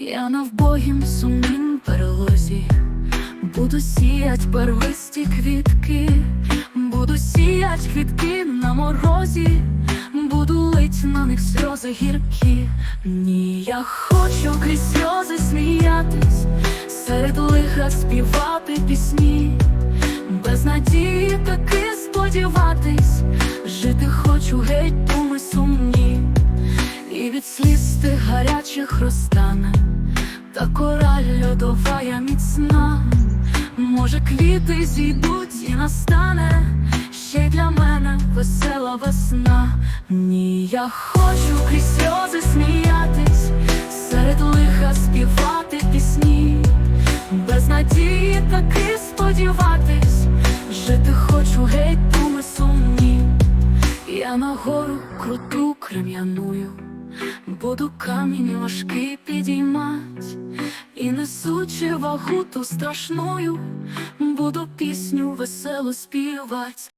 Я на вбогім сумнім перелозі, буду сіять первисті квітки, буду сіять квітки на морозі, буду лить на них сльози гіркі. Ні, я хочу крізь сльози сміятись, серед лиха співати пісні, без надії таки сподіватись, жити хочу геть думи сумні. І від сліз тих гарячих розтане, та кора льодова я міцна. Може, квіти зійдуть і настане ще й для мене весела весна. Ні, я хочу крізь сльози сміятись, серед лиха співати пісні, без надії таки сподіватись, жити хочу геть думи сумні. Я на гору круту крем'яную, буду камінь важкий підіймать, і несучи вагу ту страшною, буду пісню веселу співать.